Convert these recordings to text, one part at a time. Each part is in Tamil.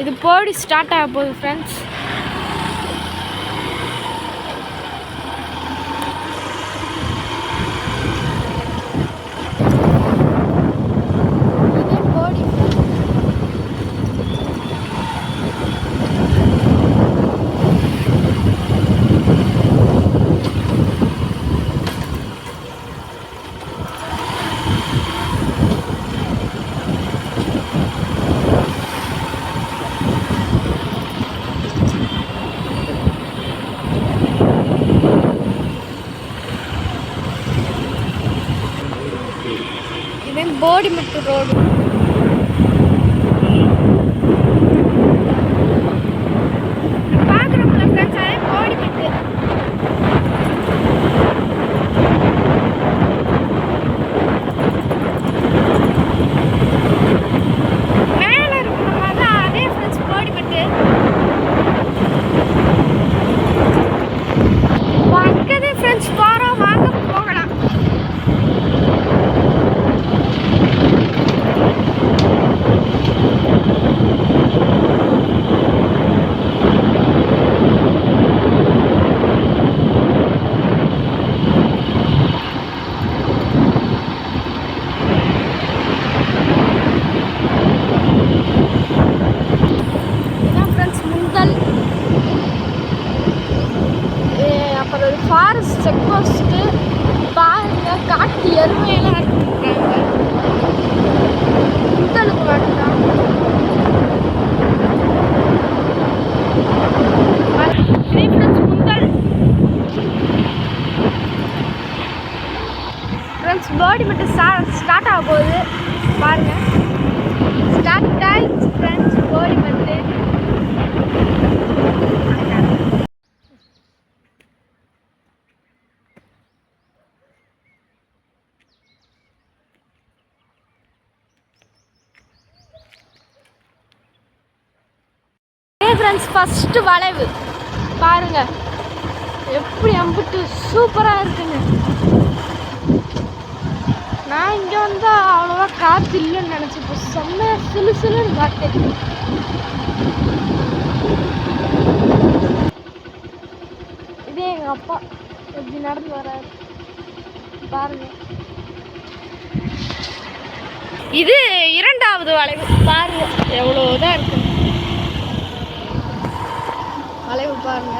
இது போடி ஸ்டார்ட் ஆக போகுது ஃப்ரெண்ட்ஸ் போடி கோடிமுத்து ரோடு பார்க்குறோம்ல ஃப்ரெண்ட்ஸ் அதே போடி மட்டும் மேலே இருக்கிற மாதிரி தான் அதே ஃப்ரெண்ட்ஸ் போடி மட்டும் பக்கத்து ஃப்ரெண்ட்ஸ் போகிறோம் வாங்க போகலாம் இதான் ஃப்ரெண்ட்ஸ் முந்தல் ஏ, அப்புறம் ஒரு ஃபாரஸ்ட் செக் போஸ்ட்டு பாருங்க காட்டு எருமையெல்லாம் இருக்காங்க முந்தலுக்கு மட்டும்தான் இதே ஃப்ரெண்ட்ஸ் ஃப்ரெண்ட்ஸ் பேர்டு மட்டும் ஸ்டார்ட் ஆக போகுது பாருங்க ஸ்டார்ட் ஆயிடுச்சு ஃப்ரெண்ட்ஸ் பேர்டு மட்டும் ஏ ஃப்ரெண்ட்ஸ் ஃபஸ்ட்டு வளைவு. பாருங்க. எப்படி அம்பிட்டு சூப்பராக இருக்குங்க நான் இங்கே வந்தால் அவ்வளோவா காற்று இல்லைன்னு நினச்சிப்போம் செம்மையாக சிலு சிலுன்னு காற்று இதே எங்கள் அப்பா எப்படி நடந்து வராரு. பாருங்க. இது இரண்டாவது வளைவு. பாருங்க. எவ்வளோதான் இருக்கு. வளைவு பாருங்க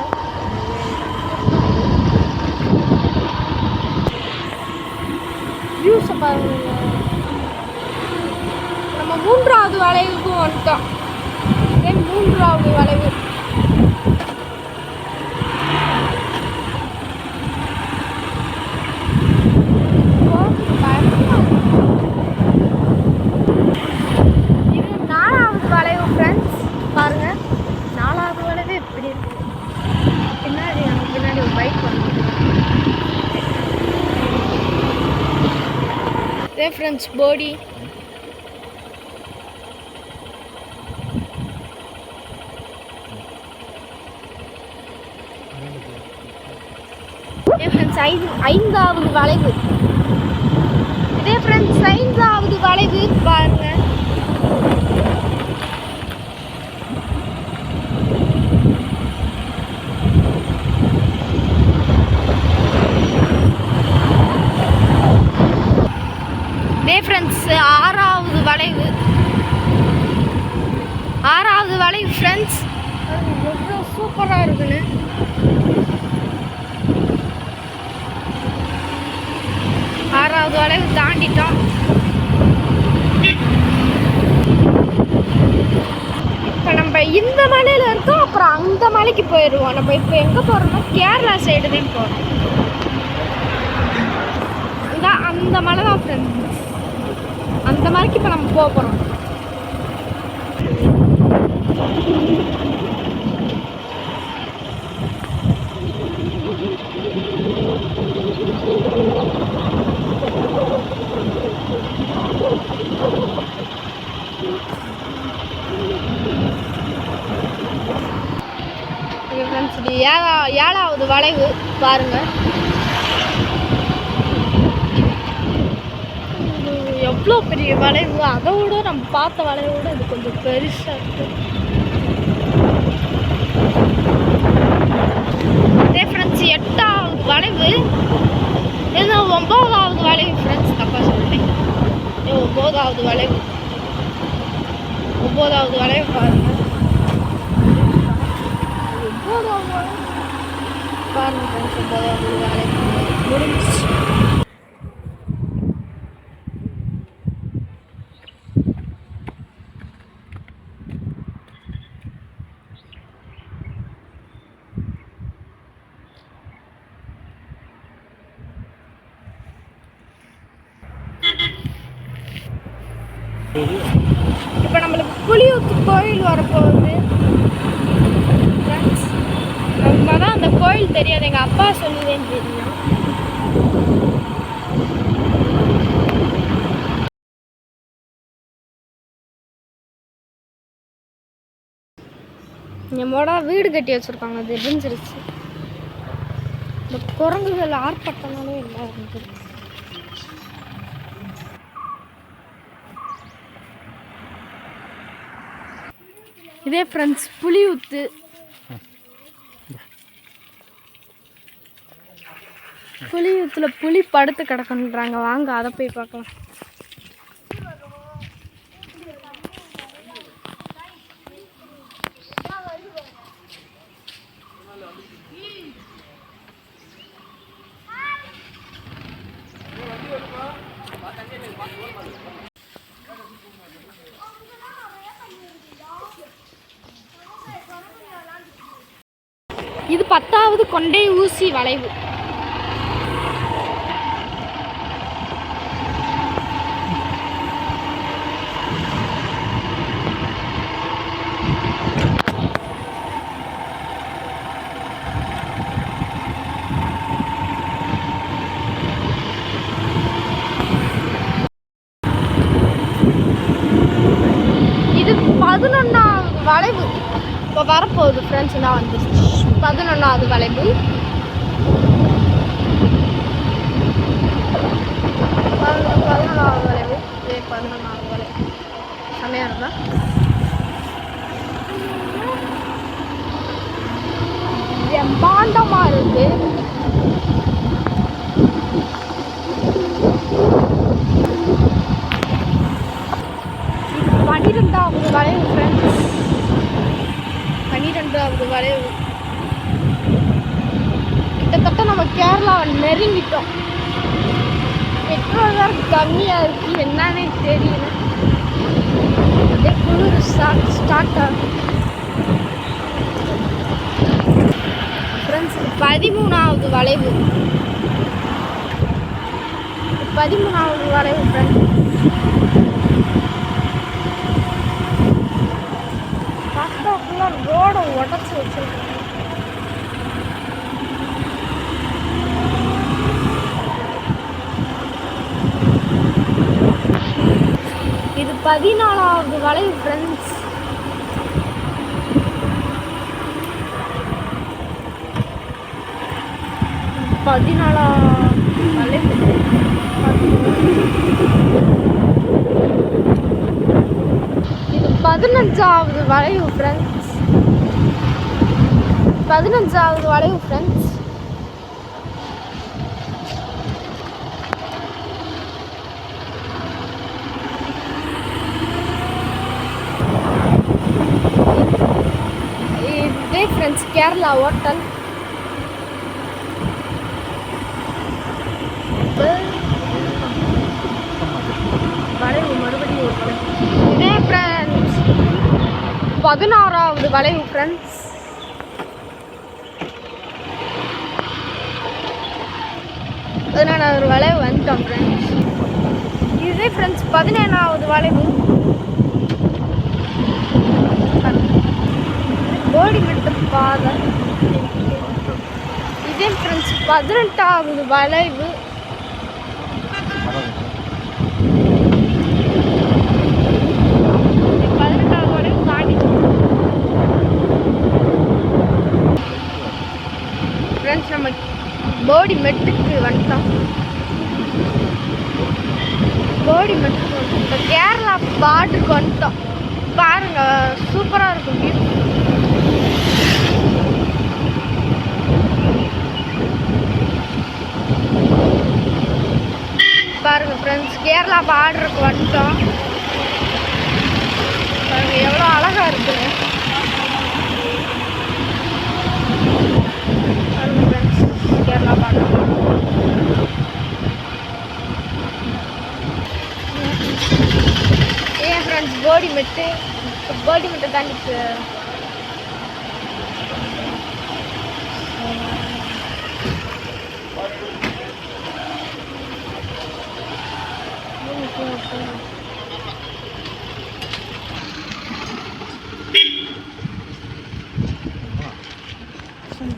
வியூஸை பாருங்க. நம்ம மூன்றாவது வளைவுக்கும் வந்துட்டோம். இதே மூன்றாவது வளைவு இப்போ பயமா இருக்கு. இது நாலாவது வளைவு ஃப்ரெண்ட்ஸ் பாருங்க நாலாவது வளைவு எப்படி இருக்கு பின்னாடி எனக்கு பின்னாடி ஒரு பைக் வந்து இதே body. ஐந்தாவது வளைவு இதே ஃப்ரெண்ட்ஸ் ஐந்தாவது வளைவு பாருங்கள் இதே ஃப்ரெண்ட்ஸ் ஆறாவது வளைவு ஆறாவது வளைவு ஃப்ரெண்ட்ஸ் எவ்வளோ சூப்பராக இருக்குன்னு. ஆறாவது அளவு தாண்டிட்டோம். இப்போ நம்ம இந்த மலையில் இருக்கோம் அப்புறம் அந்த மலைக்கு போயிடுவோம் நம்ம இப்போ எங்கே போகிறோம்னா கேரளா சைடு தான் போகிறோம் இந்த அந்த மலை தான் ஃப்ரெண்ட்ஸ் அந்த மலைக்கு இப்போ நம்ம போக போகிறோம் வளைவு பாருங்கள் எவ்வளோ பெரிய வளைவு? அதை விட நம்ம பார்த்த வளைவோட இது கொஞ்சம் பெருசாக இருக்குது அதே ஃப்ரெண்ட்ஸ் எட்டாவது வளைவு. ஏன்னா ஒம்போதாவது வளைவு ஃப்ரெண்ட்ஸ் தப்பாக சொல்லிட்டேன் ஒம்போதாவது வளைவு. ஒம்போதாவது வளைவு பாருங்கள் பாருங்க ஃப்ரெண்ட்ஸ் ஒன்பதாவது வளைவு முடிஞ்சிச்சு இப்போ நம்மளுக்கு புளியூத்து கோயில் வரப்போகுது. அந்த கோயில் தெரியாது. எங்கள் அப்பா சொல்லிதான் தெரியும். நம்மளோட வீடு கட்டி வச்சிருக்காங்க. அது எரிஞ்சிருச்சு இந்த குரங்குகள் ஆர்ப்பாட்டம்னாலே என்ன இருந்தது இதே ஃப்ரெண்ட்ஸ் புளி ஊத்து புளி புளி படுத்து கிடக்குன்றாங்க. வாங்க அதை போய் பார்க்கலாம். இது பத்தாவது கொண்டை ஊசி வளைவு இது பதினொன்றாவது வளைவு. இப்போ வரப்போகுது ஃப்ரெண்ட்ஸ் நான் வந்துருச்சு பதினொன்றாவது வளைவு. பதினொ- பதினொன்றாவது வளைவு. பதினொன்றாவது வளைவு. செம்மையாக இருந்தா பாண்டமாக இருக்குது இது பன்னிரெண்டாவது வளைவு ஃப்ரெண்ட்ஸ் பன்னிரெண்டாவது வளைவு கிட்டத்தட்ட நம்ம கேரளாவை பெட்ரோல் தான் கம்மியாக இருக்கு என்னன்னே தெரியல. அப்படியே குளிர் ஸ்டார்ட் ஸ்டார்ட் ஆகும் ஃப்ரெண்ட்ஸ் பதிமூணாவது வளைவு. பதிமூணாவது வளைவு ஃப்ரெண்ட்ஸ் பக்கத்தில் ஃபுல்லாக ரோடை உடச்சி வச்சிருக்கேன் இது பதினாலாவது வளைவு ஃப்ரெண்ட்ஸ் பதினாலாவது வளைவு இது பதினஞ்சாவது வளைவு ஃப்ரெண்ட்ஸ் பதினஞ்சாவது வளைவு ஃப்ரெண்ட்ஸ் இதே கேரளா ஹோட்டல் வளைவு மறுபடியும் ஒரு வளைவு. இதே ஃப்ரெண்ட்ஸ் பதினாறாவது வளைவு ஃப்ரெண்ட்ஸ் பதினாறாவது வளைவு வந்துட்டோம் ஃப்ரெண்ட்ஸ் இதே ஃப்ரெண்ட்ஸ் பதினேழாவது வளைவு. கோடிமெட்டு பாதை. இதே ஃப்ரெண்ட்ஸ் பதினெட்டாவது வளைவு. பதினெட்டாவது ஃப்ரெண்ட்ஸ் நம்ம போடி மெட்டுக்கு வந்துட்டோம். போடி மெட்டுக்கு வந்துட்டோம். இப்போ கேரளா பாட்டுக்கு வந்துட்டோம். பாருங்க சூப்பராக இருக்கும் வியூ கேரளா பார்டருக்கு வந்துட்டோம். எவ்வளோ அழகா இருக்குது கேரளா பாட்டு ஏன் ஃப்ரெண்ட்ஸ் போடி மெட்டு போடி மெட்டை தாண்டிச்சு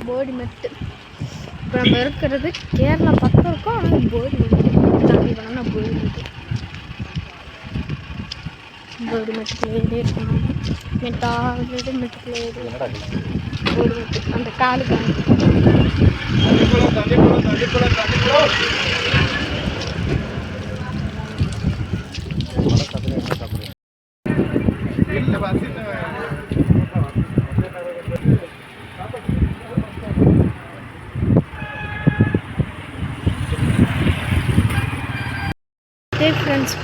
போடி மெட்டு இப்போ நம்ம இருக்கிறது கேரளா பக்கம் இருக்கும் ஆனால் போடி மெட்டு தாண்டி பண்ணால் போடி மெட்டு போடி மெட்டுக்குள்ள ஏறியே இருக்கணும். மெட்டா விட்டு மெட்டுக்குள்ள ஏறி போடி மெட்டு அந்த காலு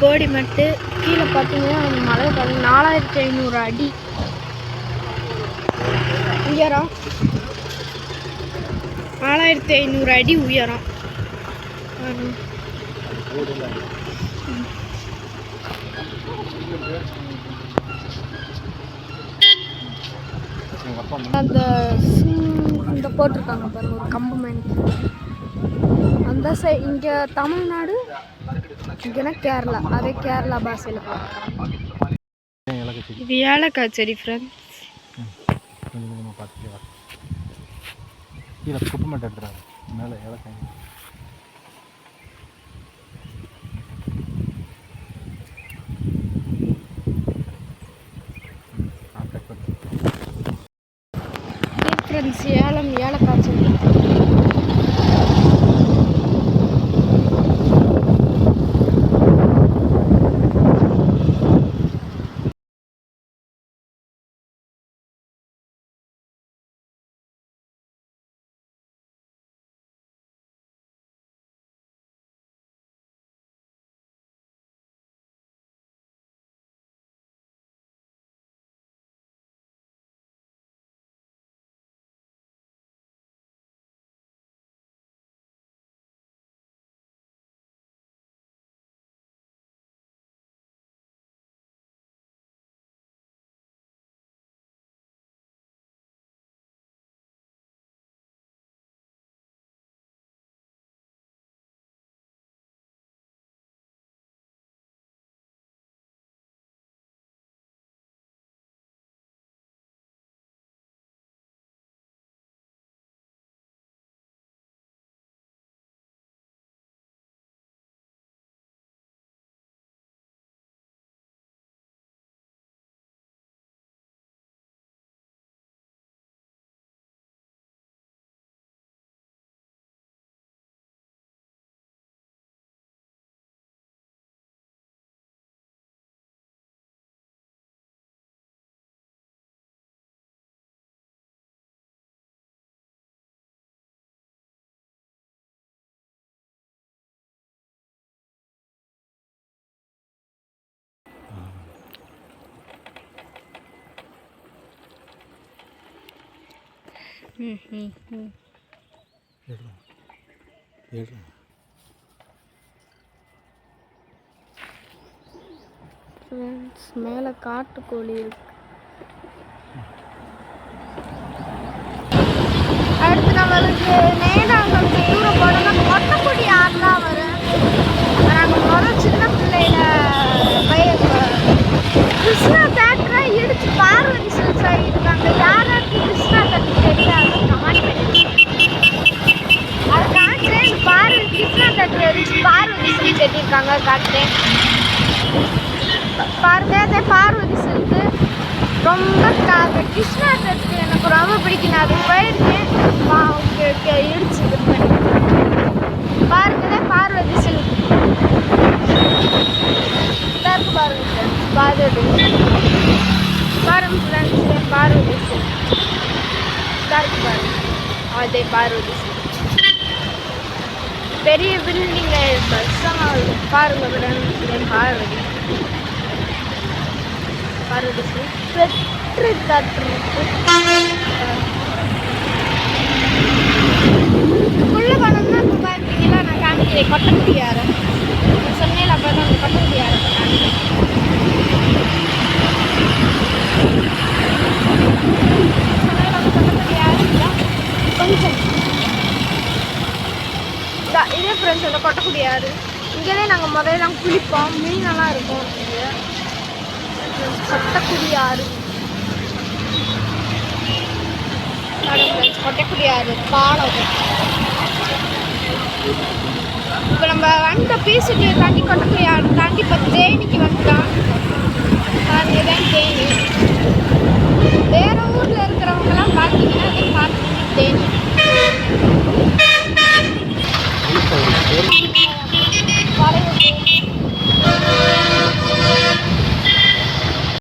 கோடி மட்டு கீழே பார்த்தீங்கன்னா மழை பார்த்து நாலாயிரத்தி ஐநூறு அடி. உயரம் நாலாயிரத்தி ஐநூறு அடி உயரம். அந்த இந்த போட்டிருக்காங்க பாருங்க ஒரு கம்பு மாதிரி. அந்த சை இங்கே தமிழ்நாடு இங்கேனா கேரளா அதே கேரளா பாஷையில் இது ஏலக்காய் செடி ஃப்ரெண்ட்ஸ் கொஞ்சம் கொஞ்சமாக பார்த்துட்டே வர கீழே குப்பை மட்டும் எடுத்துறாங்க. மேலே ஏலக்காய். ஃப்ரெண்ட்ஸ் ஏலம் ஃப்ரெண்ட்ஸ் மேலே காட்டுக்கோழி இருக்கு அடுத்து நம்மளுக்கு நேடாங்கம் தூரம் போனோம்னா கொட்டக்குடி ஆறுலாம் வரும் நாங்கள் முதல் சின்ன பிள்ளையில பய கிருஷ்ணா தேட்டரை இடிச்சு பார்வதி சில்ஸ் ஆகியிருக்காங்க யாராருக்கு கிருஷ்ணா தேட்டர் தெரியாது கமெண்ட் பண்ணி அது காட்டுறேன் பார்வதி கிருஷ்ணா தேட்டர் இடிச்சு கட்டியிருக்காங்க காட்டுறேன் பாருங்க அதே பார்வதி சில்க்கு ரொம்ப அந்த கிருஷ்ணா சர்க்கு எனக்கு ரொம்ப பிடிக்கும் நான் அது போயிருக்கேன் இடிச்சு பாருங்க பார்வதி சில்க் இருக்கு பாருங்க பார்வதி. பாருங்க ஃப்ரெண்ட்ஸ் பார்வதி சில்க் இருக்கு பாருங்க. அதே பார்வதி சில்க் பெரிய பில்டிங்ல பஸ்ஸாக பாருங்க மேடம் பாருங்க. பாருங்க பெற்று காற்று உள்ள போனோம்னா இப்போ பார்த்தீங்கன்னா நான் காமிக்கிறேன். கொட்டக்குடியாரம் சொன்னேன் அப்போ தான் அந்த கொட்டக்குடியாரம் காமிக்கிறேன். கொஞ்சம். இதான் இதே ஃப்ரெண்ட்ஸ் வந்து கொட்டக்குடி ஆறு இங்கேதான் நாங்கள் முதல்ல நாங்கள் குளிப்போம். மீனெல்லாம் இருக்கும். கொட்டக்குடி ஆறு கொட்டக்குடி ஆறு பாலம். இப்போ நம்ம வந்த பேசிட்டு தாண்டி கொட்டக்குடி ஆறு தாண்டி இப்போ தேனிக்கு வந்துட்டோம் அதுதான் தேனி. வேறு ஊரில் இருக்கிறவங்கலாம் பார்த்தீங்கன்னா பார்த்தீங்கன்னா தேனி. ஒரு